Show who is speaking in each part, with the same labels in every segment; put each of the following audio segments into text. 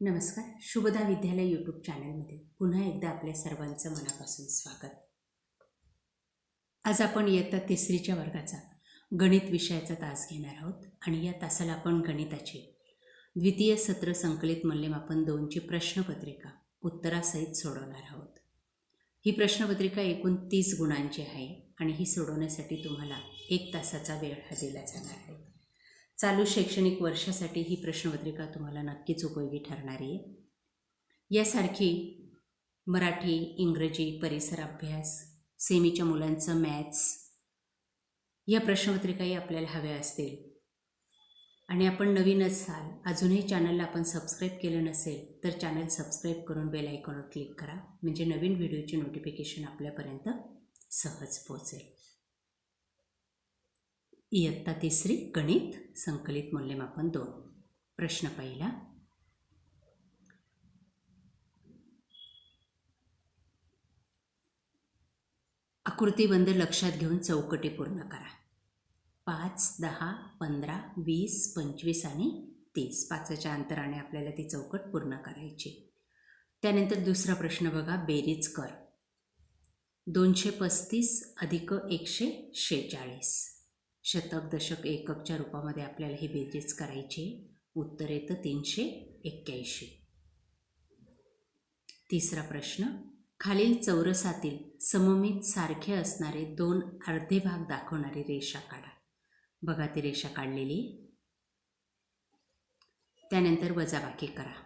Speaker 1: नमस्कार. शुभदा विद्यालय यूट्यूब चॅनलमध्ये पुन्हा एकदा आपल्या सर्वांचं मनापासून स्वागत. आज आपण इयत्ता तिसरीच्या वर्गाचा गणित विषयाचा तास घेणार आहोत आणि या तासाला आपण गणिताची द्वितीय सत्र संकलित मूल्यमापन दोनची प्रश्नपत्रिका उत्तरासहित सोडवणार आहोत. ही प्रश्नपत्रिका एकूण तीस गुणांची आहे आणि ही सोडवण्यासाठी तुम्हाला एक तासाचा वेळ हा दिला जाणार आहे. चालू शैक्षणिक वर्षासाठी ही प्रश्नपत्रिका तुम्हाला नक्कीच उपयोगी ठरणारी आहे. यासारखी मराठी इंग्रजी परिसर अभ्यास सेमीच्या मुलांचं मॅथ्स या प्रश्नपत्रिकाही आपल्याला हव्या असतील. आणि आपण नवीन असाल अजूनही चॅनलला आपण सबस्क्राईब केलं नसेल तर चॅनल सबस्क्राईब करून बेल आयकॉनवर क्लिक करा. म्हणजे नवीन व्हिडिओची नोटिफिकेशन आपल्यापर्यंत सहज पोहोचेल. इयत्ता तिसरी गणित संकलित मूल्यमापन दोन. प्रश्न पहिला. आकृतीबंध लक्षात घेऊन चौकटी पूर्ण करा. पाच दहा पंधरा वीस पंचवीस आणि तीस. पाचच्या अंतराने आपल्याला ती चौकट पूर्ण करायची. त्यानंतर दुसरा प्रश्न बघा बेरीज कर. दोनशे पस्तीस अधिक एकशे शेहेचाळीस शतक दशक एककच्या रूपामध्ये आपल्याला ही बेरीज करायची. उत्तर येतं तीनशे एक्क्याऐंशी. तिसरा प्रश्न खालील चौरसातील सममित सारखे असणारे दोन अर्धे भाग दाखवणारी रेषा काढा. बघा ती रेषा काढलेली. त्यानंतर वजाबाकी करा.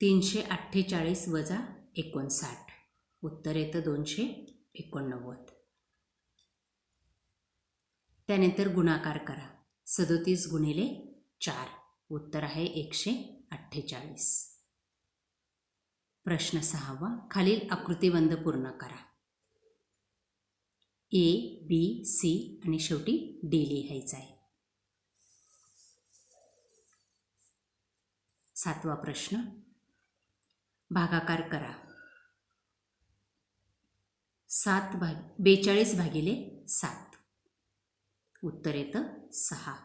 Speaker 1: तीनशे अठ्ठेचाळीस वजा एकोणसाठ. उत्तर येतं दोनशे एकोणनव्वद. त्यानंतर गुणाकार करा. सदोतीस गुणिले चार. उत्तर आहे एकशे अठ्ठेचाळीस. प्रश्न सहावा. खालील आकृतिबंध पूर्ण करा. ए बी सी आणि शेवटी डी लिहायचा आहे. सातवा प्रश्न. भागाकार करा. सात भाग बेचाळीस भागिले सात. उत्तर येतं सहा.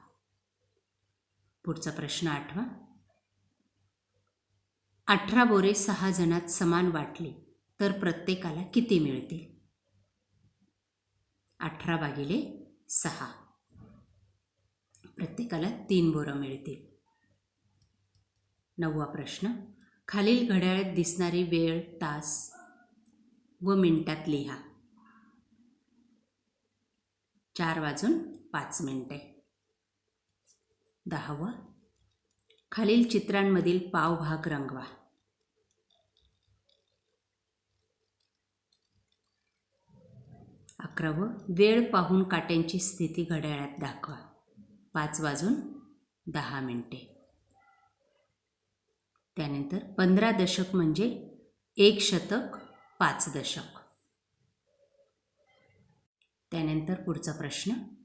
Speaker 1: पुढचा प्रश्न आठवा. अठरा बोरे सहा जणात समान वाटले तर प्रत्येकाला किती मिळतील? अठरा भागिले सहा. प्रत्येकाला तीन बोरं मिळतील. नववा प्रश्न. खालील घड्याळात दिसणारी वेळ तास व मिनिटात लिहा. चार वाजून पाच मिनिटे. दहावा. खालील चित्रांमधील पावभाग रंगवा. अकरावं. वेळ पाहून काट्यांची स्थिती घड्याळात दाखवा. पाच वाजून दहा मिनटे. त्यानंतर पंधरा दशक म्हणजे एक शतक पाच दशक. त्यानंतर पुढचा प्रश्न.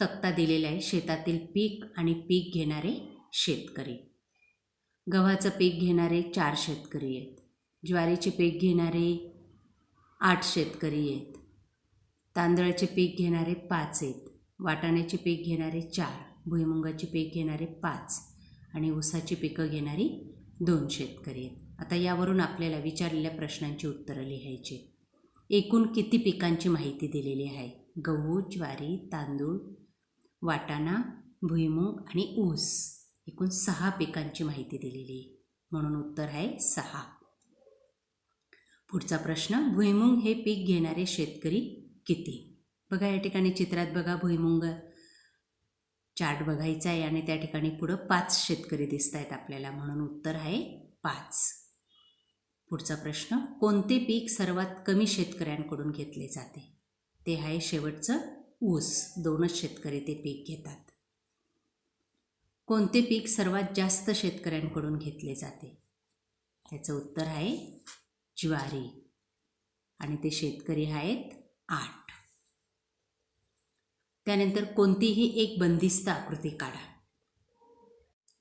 Speaker 1: तक्ता दिलेला आहे. शेतातील पीक आणि पीक घेणारे शेतकरी. गव्हाचं पीक घेणारे चार शेतकरी आहेत. ज्वारीचे पीक घेणारे आठ शेतकरी आहेत. तांदळाचे पीक घेणारे पाच आहेत. वाटाण्याचे पीक घेणारे चार भुईमुगाचे पीक घेणारे पाच आणि ऊसाची पिकं घेणारी दोन शेतकरी आहेत. आता यावरून आपल्याला विचारलेल्या प्रश्नांची उत्तरं लिहायची. एकूण किती पिकांची माहिती दिलेली आहे? गहू ज्वारी तांदूळ वाटाणा भुईमूग आणि ऊस एकूण सहा पिकांची माहिती दिलेली. आहे म्हणून उत्तर आहे सहा. पुढचा प्रश्न भुईमुंग हे पीक घेणारे शेतकरी किती? बघा या ठिकाणी चित्रात बघा भुईमुंग. चार्ट बघायचा आहे आणि त्या ठिकाणी पुढं पाच शेतकरी दिसत आहेत आपल्याला. म्हणून उत्तर आहे पाच. पुढचा प्रश्न कोणते पीक सर्वात कमी शेतकऱ्यांकडून घेतले जाते? ते आहे शेवटचं ऊस दोनच शेतकरी ते पीक घेतात. कोणते पीक सर्वात जास्त शेतकऱ्यांकडून घेतले जाते? त्याचं उत्तर आहे ज्वारी. आणि ते शेतकरी आहेत आठ. त्यानंतर कोणतीही एक बंदिस्त आकृती काढा.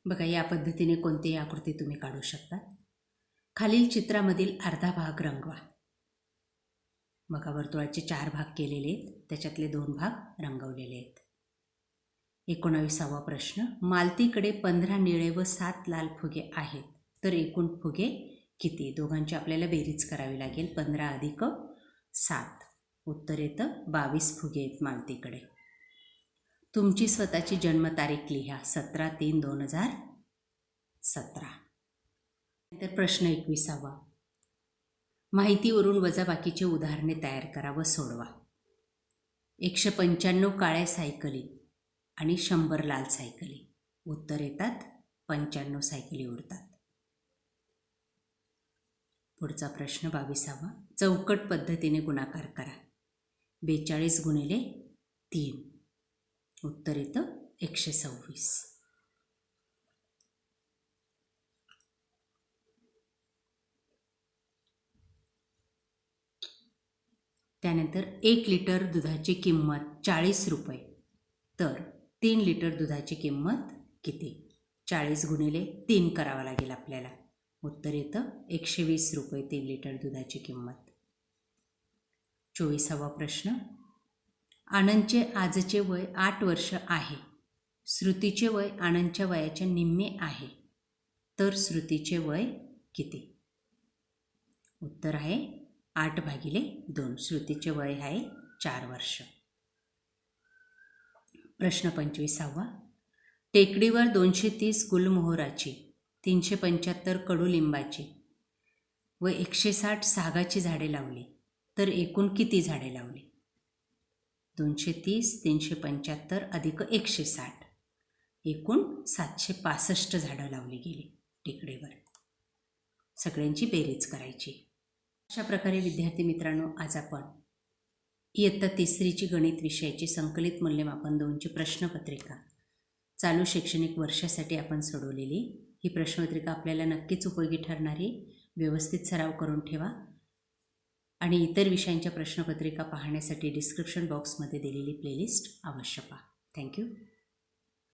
Speaker 1: बघा या पद्धतीने कोणतीही आकृती तुम्ही काढू शकता. खालील चित्रामधील अर्धा भाग रंगवा. बघा वर्तुळाचे चार भाग केलेले आहेत. त्याच्यातले दोन भाग रंगवलेले आहेत. एकोणाविसावा प्रश्न मालतीकडे पंधरा निळे व सात लाल फुगे आहेत तर एकूण फुगे किती? दोघांची आपल्याला बेरीज करावी लागेल. पंधरा अधिक सात. उत्तर येतं बावीस फुगे आहेत मालतीकडे. तुमची स्वतःची जन्मतारीख लिहा. सतरा तीन दोन हजार सतरा. तर प्रश्न एकविसावा. माहितीवरून वजाबाकीची उदाहरणे तयार करा व सोडवा. एकशे पंच्याण्णव काळ्या सायकली आणि शंभर लाल सायकली. उत्तर येतात पंच्याण्णव सायकली उडतात. पुढचा प्रश्न बावीसावा. चौकट पद्धतीने गुणाकार करा. बेचाळीस गुणिले तीन. उत्तर येतं एकशे सव्वीस. त्यानंतर एक लिटर दुधाची किंमत चाळीस रुपये. तर तीन लिटर दुधाची किंमत किती? चाळीस गुणिले तीन करावं लागेल आपल्याला. उत्तर येतं एकशे वीस रुपये तीन लिटर दुधाची किंमत. चोवीसावा प्रश्न. आनंदचे आजचे वय आठ वर्ष आहे. श्रुतीचे वय आनंदच्या वयाच्या निम्मे आहे. तर श्रुतीचे वय किती? उत्तर आहे आठ भागिले दोन. श्रुतीचे वय आहे चार वर्ष. प्रश्न पंचवीसावा. टेकडीवर दोनशे तीस गुलमोहराची तीनशे पंच्याहत्तर कडुलिंबाची व एकशे साठ सागाची झाडे लावली तर एकूण किती झाडे लावली? दोनशे तीस तीनशे पंच्याहत्तर अधिक एकशे साठ. एकूण सातशे पासष्ट झाडं लावली गेली टेकडीवर. सगळ्यांची बेरीज करायची. अशा प्रकारे विद्यार्थी मित्रांनो आज आपण इयत्ता तिसरीची गणित विषयाची संकलित मूल्यमापन दोनची प्रश्नपत्रिका चालू शैक्षणिक वर्षासाठी आपण सोडवलेली. ही प्रश्नपत्रिका आपल्याला नक्कीच उपयोगी ठरणारी व्यवस्थित सराव करून ठेवा. आणि इतर विषयांच्या प्रश्नपत्रिका पाहण्यासाठी डिस्क्रिप्शन बॉक्समध्ये दिलेली प्लेलिस्ट अवश्य पहा. थँक्यू